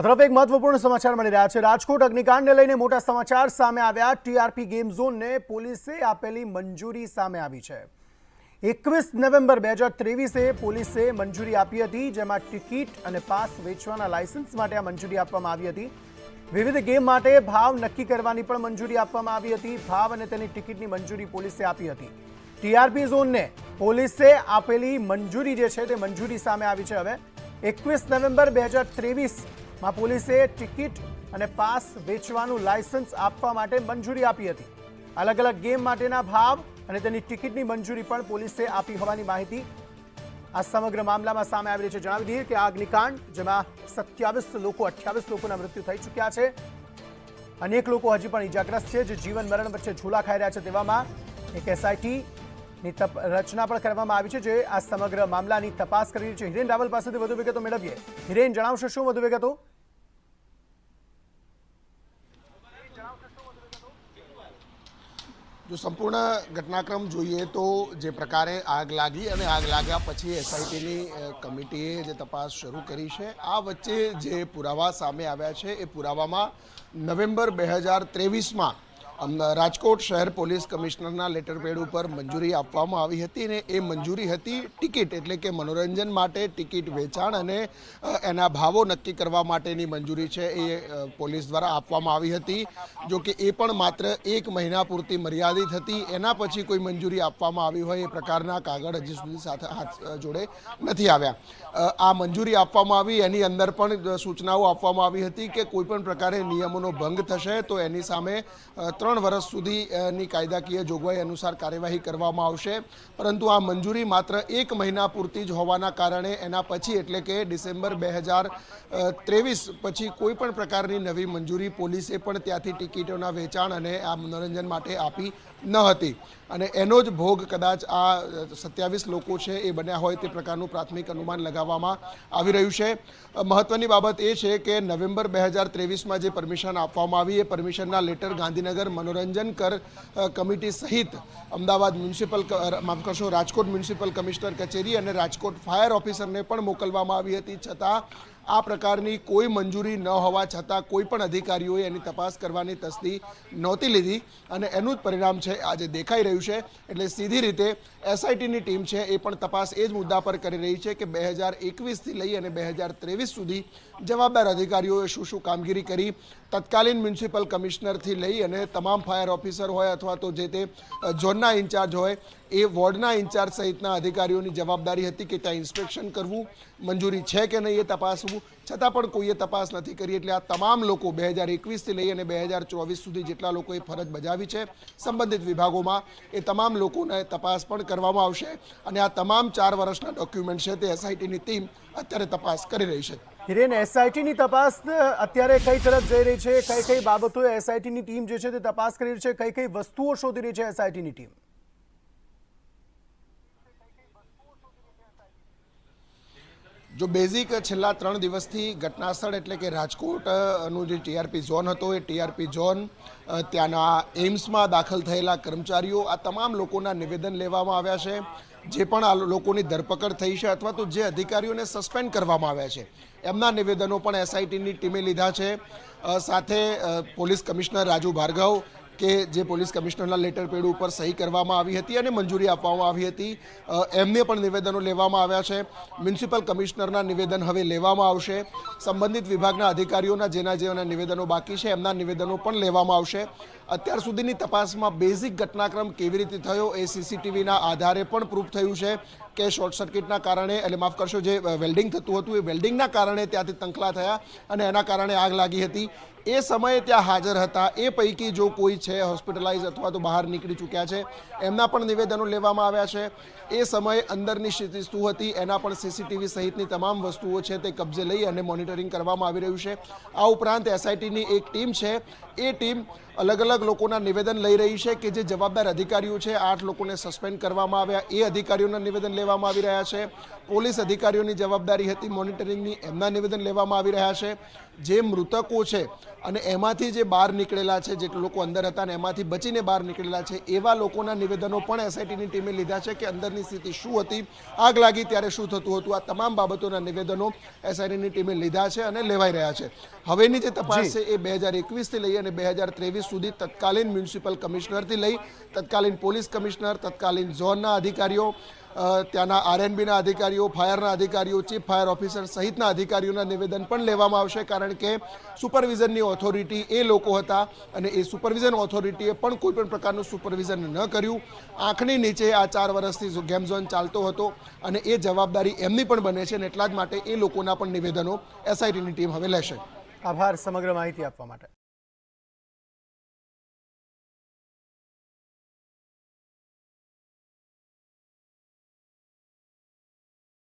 તરફ એક મહત્વપૂર્ણ સમાચાર મળી રહ્યા છે. રાજકોટ અગ્નિકાંડને લઈને મોટા સમાચાર સામે આવ્યા. ટીઆરપી ગેમ ઝોનને પોલીસે આપેલી મંજૂરી સામે આવી છે. એકવીસ નવેમ્બર બે હજાર ત્રેવીસે પોલીસે મંજૂરી આપી હતી, જેમાં ટિકિટ અને પાસ વેચવાના લાયસન્સ માટે આ મંજૂરી આપવામાં આવી હતી. વિવિધ ગેમ માટે ભાવ નક્કી કરવાની પણ મંજૂરી આપવામાં આવી હતી. ભાવ અને તેની ટિકિટની મંજૂરી પોલીસે આપી હતી. ટીઆરપી ઝોનને પોલીસે આપેલી મંજૂરી જે છે તે મંજૂરી સામે આવી છે. હવે એકવીસ નવેમ્બર બે હજાર ત્રેવીસમાં પોલીસે ટિકિટ અને પાસ વેચવાનું લાયસન્સ આપવા માટે મંજૂરી આપી હતી. અલગ અલગ ગેમ માટેના ભાવ અને તેની ટિકિટની મંજૂરી પણ પોલીસે આપી હોવાની માહિતી આ સમગ્ર મામલામાં સામે આવી રહી છે. જણાવી દઈએ કે આ અગ્નિકાંડ, જેમાં સત્યાવીસ લોકો, અઠ્યાવીસ લોકોના મૃત્યુ થઈ ચૂક્યા છે. અનેક લોકો હજી પણ ઇજાગ્રસ્ત છે. જે જીવન મરણ વચ્ચે ઝૂલા ખાઈ રહ્યા છે તેવામાં એક એસઆઈટી ની તપ, રચના પણ કરવામાં આવી છે, જે આ સમગ્ર મામલાની તપાસ કરી રહી છે. હિરેન રાવલ પાસેથી વધુ વિગતો મેળવીએ. હિરેન, જણાવશો શું વધુ વિગતો? જો સંપૂર્ણ ઘટનાક્રમ જોઈએ તો જે પ્રકારે આગ લાગી અને આગ લાગ્યા પછી એસઆઈટીની કમિટીએ જે તપાસ શરૂ કરી છે, આ વચ્ચે જે પુરાવા સામે આવ્યા છે, એ પુરાવામાં નવેમ્બર બે હજાર ત્રેવીસમાં રાજકોટ શહેર પોલીસ કમિશનરના લેટર પેડ ઉપર મંજૂરી આપવામાં આવી હતી અને એ મંજૂરી હતી ટિકિટ એટલે કે મનોરંજન માટે ટિકિટ વેચાણ અને એના ભાવો નક્કી કરવા માટેની મંજૂરી છે એ પોલીસ દ્વારા આપવામાં આવી હતી. જો કે એ પણ માત્ર એક મહિના પૂરતી મર્યાદિત હતી. એના પછી કોઈ મંજૂરી આપવામાં આવી હોય એ પ્રકારના કાગળ હજી સુધી સાથે હાથ જોડે નથી આવ્યા. આ મંજૂરી આપવામાં આવી એની અંદર પણ સૂચનાઓ આપવામાં આવી હતી કે કોઈપણ પ્રકારે નિયમોનો ભંગ થશે તો એની સામે અ, ત્રણ વર્ષ સુધીની કાયદાકીય જોગવાઈ અનુસાર કાર્યવાહી કરવામાં આવશે. પરંતુ આ મંજૂરી માત્ર એક મહિના પૂરતી જ હોવાના કારણે એના પછી એટલે કે ડિસેમ્બર બે હજાર ત્રેવીસ પછી કોઈ પણ પ્રકારની નવી મંજૂરી પોલીસે પણ ત્યાંથી ટિકિટોના વેચાણ અને આ મનોરંજન માટે આપી ન હતી. અને એનો જ ભોગ કદાચ આ સત્યાવીસ લોકો છે એ બન્યા હોય તે પ્રકારનું પ્રાથમિક અનુમાન લગાવવામાં આવી રહ્યું છે. મહત્વની બાબત એ છે કે નવેમ્બર બે હજાર ત્રેવીસમાં જે પરમિશન આપવામાં આવી, એ પરમિશનના લેટર ગાંધીનગર મનોરંજન કર કમિટી સહિત અમદાવાદ મ્યુનિસિપલ માફ કરશો, રાજકોટ મ્યુનિસિપલ કમિશનર કચેરી અને રાજકોટ ફાયર ઓફિસરને પણ મોકલવામાં આવી હતી. છતાં આ પ્રકારની કોઈ મંજૂરી ન હોવા છતાં કોઈ પણ અધિકારીઓએ એની તપાસ કરવાની તસ્દી નહોતી લીધી અને એનું જ પરિણામ છે, આજે દેખાઈ રહ્યું છે. એટલે સીધી રીતે એસઆઈટીની ટીમ છે, એ પણ તપાસ એ જ મુદ્દા પર કરી રહી છે કે બે હજાર એકવીસથી લઈ અને બે હજાર ત્રેવીસ સુધી જવાબદાર અધિકારીઓએ શું શું કામગીરી કરી, તત્કાલીન મ્યુનિસિપલ કમિશનરથી લઈ અને તમામ ફાયર ઓફિસર હોય અથવા તો જે તે ઝોનના ઇન્ચાર્જ હોય, એ વોર્ડના ઇન્ચાર્જ સહિતના અધિકારીઓની જવાબદારી હતી કે ત્યાં ઇન્સ્પેક્શન કરવું, મંજૂરી છે કે નહીં એ તપાસવું છતાં પણ કોઈએ તપાસ નથી કરી એટલે આ તમામ લોકો બે હજાર એકવીસથી લઈ અને બે હજાર ચોવીસ સુધી જેટલા લોકોએ ફરજ બજાવી છે, સંબંધિત વિભાગોમાં, એ તમામ લોકોને તપાસ પણ કરવામાં આવશે. અને આ તમામ ચાર વર્ષના ડોક્યુમેન્ટ છે તે એસઆઈટીની ટીમ અત્યારે તપાસ કરી રહી છે. હિરેન, એસઆઈટીની તપાસ અત્યારે કઈ તરફ જઈ રહી છે? કઈ કઈ બાબતો એસઆઈટીની ટીમ જે છે તે તપાસ કરી રહી છે? કઈ કઈ વસ્તુઓ શોધી રહી છે એસઆઈટીની ટીમ? જો બેઝિક છેલ્લા ત્રણ દિવસથી ઘટનાસ્થળ એટલે કે રાજકોટનું જે ટીઆરપી ઝોન હતો, એ ટીઆરપી ઝોન ત્યાંના એમ્સમાં દાખલ થયેલા કર્મચારીઓ, આ તમામ લોકોના નિવેદન લેવામાં આવ્યા છે. જે પણ આ લોકોની ધરપકડ થઈ છે અથવા તો જે અધિકારીઓને સસ્પેન્ડ કરવામાં આવ્યા છે, એમના નિવેદનો પણ એસઆઈટીની ટીમે લીધા છે. સાથે પોલીસ કમિશનર રાજુ ભાર્ગવ કે જે પોલીસ કમિશનરના લેટર પેડ ઉપર સહી કરવામાં આવી હતી અને મંજૂરી આપવામાં આવી હતી. એમને પણ નિવેદનો લેવામાં આવ્યા છે. મ્યુનિસિપલ કમિશનરના નિવેદન હવે લેવામાં આવશે. સંબંધિત વિભાગના અધિકારીઓના જેના જેના નિવેદનો બાકી છે, એમના નિવેદનો પણ લેવામાં આવશે. અત્યાર સુધીની તપાસમાં બેઝિક ઘટનાક્રમ કેવી રીતે થયો એ સીસીટીવીના આધારે પણ પ્રૂફ થયું છે. કે શોર્ટ સર્કિટના કારણે, એટલે માફ કરશો, જે વેલ્ડિંગ થતું હતું, એ વેલ્ડિંગના કારણે ત્યાંથી તંકલા થયા અને એના કારણે આગ લાગી હતી. એ સમયે ત્યાં હાજર હતા. એ પૈકી જો કોઈ છે હોસ્પિટલાઇઝ અથવા તો બહાર નીકળી ચૂક્યા છે, એમના પણ નિવેદનો લેવામાં આવ્યા છે. એ સમયે અંદરની સ્થિતિ શું હતી. એના પણ સીસીટીવી સહિતની તમામ વસ્તુઓ છે તે કબજે લઈ અને મોનિટરિંગ કરવામાં આવી રહ્યું છે. આ ઉપરાંત એસઆઈટીની એક ટીમ છે. એ ટીમ અલગ અલગ લોકોના નિવેદન લઈ રહી છે કે જે જવાબદાર અધિકારીઓ છે, આઠ લોકોને સસ્પેન્ડ કરવામાં આવ્યા. એ અધિકારીઓના નિવેદન લેવામાં આવી રહ્યા છે. પોલીસ અધિકારીઓની જવાબદારી હતી મોનિટરિંગની. એમના નિવેદન લેવામાં આવી રહ્યા છે. જે મૃતકો છે અને એમાંથી જે બહાર નીકળેલા છે જે લોકો અંદર હતા અને એમાંથી બચીને બહાર નીકળેલા છે એવા લોકોના નિવેદનો પણ એસઆઈટીની ટીમે લીધા છે કે અંદરની સ્થિતિ શું હતી આગ લાગી ત્યારે શું થતું હતું આ તમામ બાબતોના નિવેદનો એસઆઈટીની ટીમે લીધા છે અને લેવાઈ રહ્યા છે. હવેની જે તપાસ છે એ બે હજાર એકવીસથી લઈ અને બે હજાર ત્રેવીસ સુધી તત્કાલીન મ્યુનિસિપલ કમિશનરથી લઈ તત્કાલીન પોલીસ કમિશનર તત્કાલીન ઝોનના અધિકારીઓ ત્યાંના આરએનબીના અધિકારીઓ, ફાયરના અધિકારીઓ, ચીફ ફાયર ઓફિસર સહિતના અધિકારીઓના નિવેદન પણ લેવામાં આવશે કારણ કે સુપરવિઝનની ઓથોરિટી એ લોકો હતા અને એ સુપરવિઝન ઓથોરિટીએ પણ કોઈપણ પ્રકારનું સુપરવિઝન ન કર્યું. આંખની નીચે આ ચાર વર્ષથી ગેમ ઝોન ચાલતો હતો અને એ જવાબદારી એમની પણ બને છે અને એટલા જ માટે એ લોકોના પણ નિવેદનો એસઆઈટીની ટીમ હવે લેશે. આભાર, સમગ્ર માહિતી આપવા માટે.